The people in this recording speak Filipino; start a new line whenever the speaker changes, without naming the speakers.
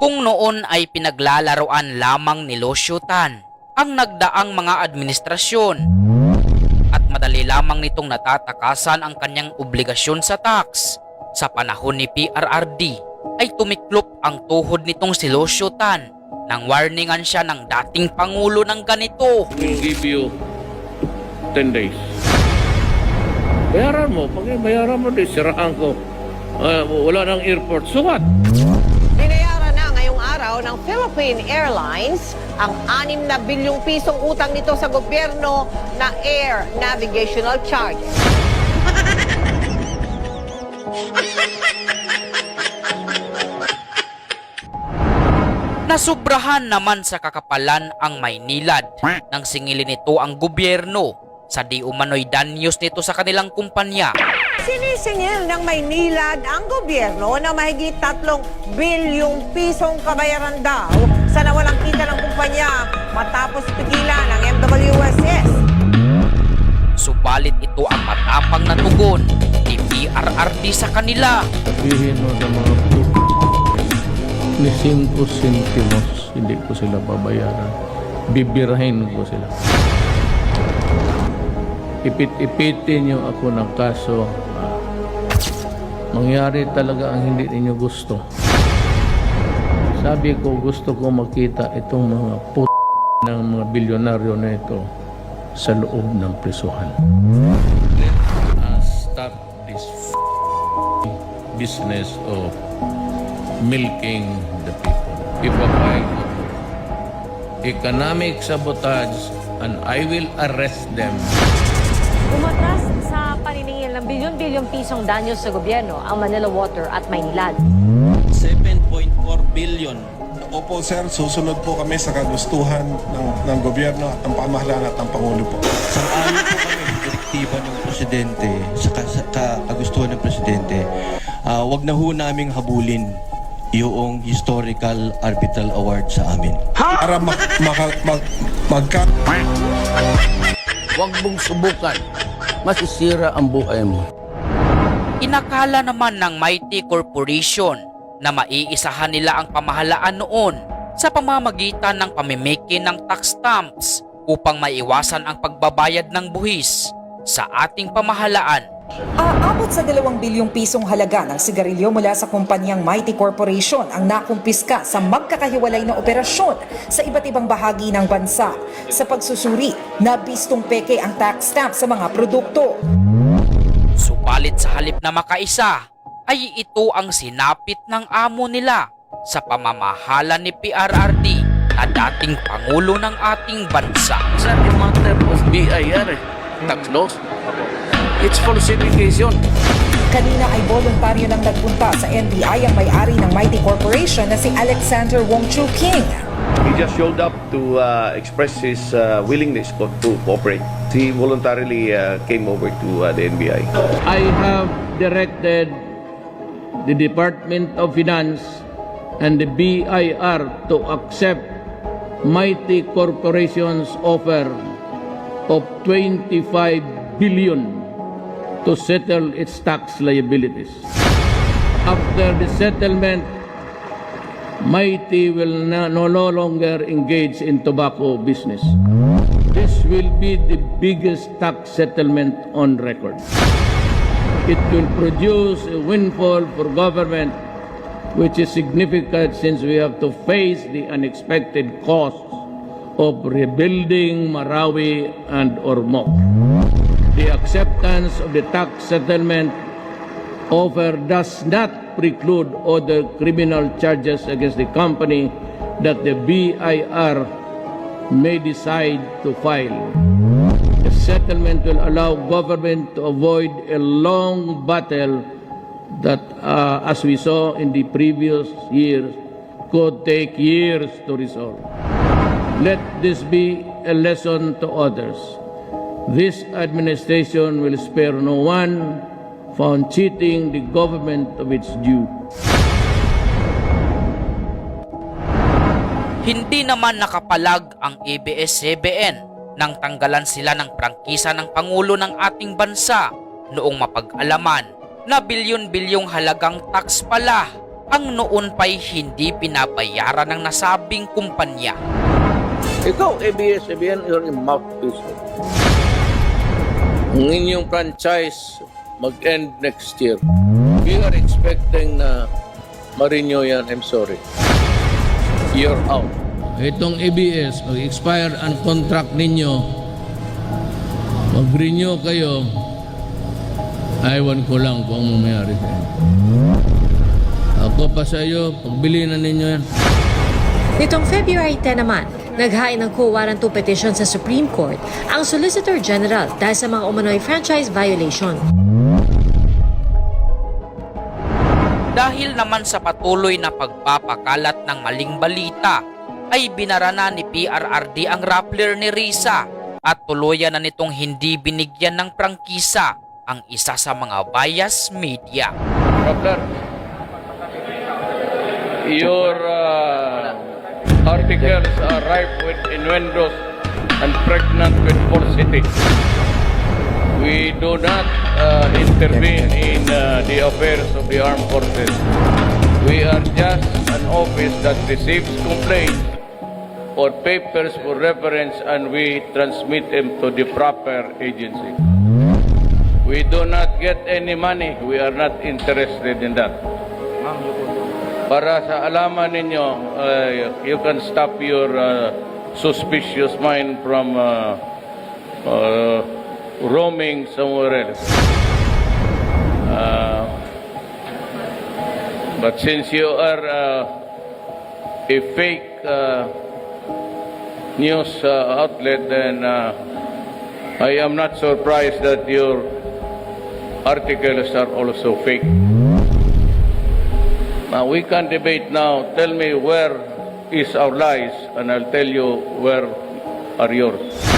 Kung noon ay pinaglalaroan lamang ni Losyutan ang nagdaang mga administrasyon at madali lamang nitong natatakasan ang kanyang obligasyon sa tax. Sa panahon ni PRRD ay tumiklop ang tuhod nitong si Losyutan nang warningan siya ng dating pangulo ng ganito.
We'll give you 10 days. Bayaran mo. Pag bayaran mo, di sirahan ko. Ah, wala nang airport. So what?
Ng Philippine Airlines ang 6 na bilyong pisong utang nito sa gobyerno na air navigational charges.
Nasubrahan naman sa kakapalan ang Maynilad nang singilin nito ang gobyerno sa di umano'y danyos nito sa kanilang kumpanya.
Sinisingil ng Maynilad ang gobyerno na mahigit 3 bilyong pisong kabayaran daw sa nawalang kita ng kumpanya matapos pigilan ng MWSS.
Subalit ito ang matapang na tugon ni PRRD sa kanila.
Sabihin mo sa mga p- ni 5 centimos, hindi ko sila babayaran. Bibirahin ko sila. Ipit-ipitin niyo ako ng kaso. ah, mangyari talaga ang hindi ninyo gusto. Sabi ko, gusto ko makita itong mga put ng mga bilyonaryo na ito sa loob ng prisuhan. Let us stop this business of milking the people. Kind of economic sabotage and I will arrest them.
Umatras sa paniningil ng bilyon-bilyong pisong danyo sa gobyerno ang Manila Water at Maynilad.
7.4 billion.
Opo sir, susunod po kami sa kagustuhan ng, ng gobyerno at ng pamahalaan at ng Pangulo po.
Sang-ayon po kami sa direktiba ng Presidente, sa, ka- sa ka- kagustuhan ng Presidente, ah, wag na ho naming habulin yung historical arbitral award sa amin.
Para mag, maka, mag, magka,
Huwag mong subukan. Masisira ang buhay mo.
Inakala naman ng Mighty Corporation na maiisahan nila ang pamahalaan noon sa pamamagitan ng pamimiki ng tax stamps upang maiwasan ang pagbabayad ng buhis sa ating pamahalaan.
Aabot sa 2 bilyong pisong halaga ng sigarilyo mula sa kumpanyang Mighty Corporation ang nakumpiska sa magkakahiwalay na operasyon sa iba't ibang bahagi ng bansa. Sa pagsusuri, nabistong peke ang tax stamp sa mga produkto.
Subalit sa halip na makaisa, ay ito ang sinapit ng amo nila sa pamamahala ni PRRD na dating pangulo ng ating bansa.
Sa the matter of BIR, eh, tax laws, it's falsification.
Kanina ay voluntaryo nang nagpunta sa NBI ang may-ari ng Mighty Corporation na si Alexander Wong Chu King.
He just showed up to uh, express his uh, willingness to cooperate. He voluntarily uh, came over to uh, the NBI.
I have directed the Department of Finance and the BIR to accept Mighty Corporation's offer of 25 billion to settle its tax liabilities. After the settlement, Mighty will no, no longer engage in tobacco business. This will be the biggest tax settlement on record. It will produce a windfall for government which is significant since we have to face the unexpected costs of rebuilding Marawi and Ormoc. The acceptance of the tax settlement offer does not preclude other criminal charges against the company that the BIR may decide to file. The settlement will allow government to avoid a long battle that, uh, as we saw in the previous years, could take years to resolve. Let this be a lesson to others. This administration will spare no one found cheating the government of its due.
Hindi naman nakapalag ang ABS-CBN nang tanggalan sila ng prangkisa ng Pangulo ng ating bansa noong mapag-alaman na bilyon-bilyong halagang tax pala ang noon pa'y hindi pinabayaran ng nasabing kumpanya.
Ikaw, ABS-CBN, you're a mouthpiece. Ang inyong franchise mag-end next year. We are expecting na ma-renew yan. I'm sorry. You're out.
Itong ABS, mag-expire ang contract ninyo, mag-renew kayo, aywan ko lang kung ang inyo. Ako pa sa iyo, pagbili na ninyo yan.
Nitong February 10 naman, naghain ng quo warranto petition sa Supreme Court ang Solicitor General dahil sa mga umano'y franchise violation.
Dahil naman sa patuloy na pagpapakalat ng maling balita, ay binara na ni PRRD ang Rappler ni Risa at tuluyan na nitong hindi binigyan ng prangkisa ang isa sa mga bias media.
Rappler, your uh, articles are ripe with innuendos and pregnant with falsity. We do not uh, intervene in uh, the affairs of the armed forces. We are just an office that receives complaints or papers for reference and we transmit them to the proper agency. We do not get any money. We are not interested in that. Para sa alaman ninyo, uh, you can stop your uh, suspicious mind from uh, uh, roaming somewhere else. Uh, but since you are uh, a fake uh, news uh, outlet, then uh, I am not surprised that your articles are also fake. Now we can debate now. Tell me where is our lies, and I'll tell you where are yours.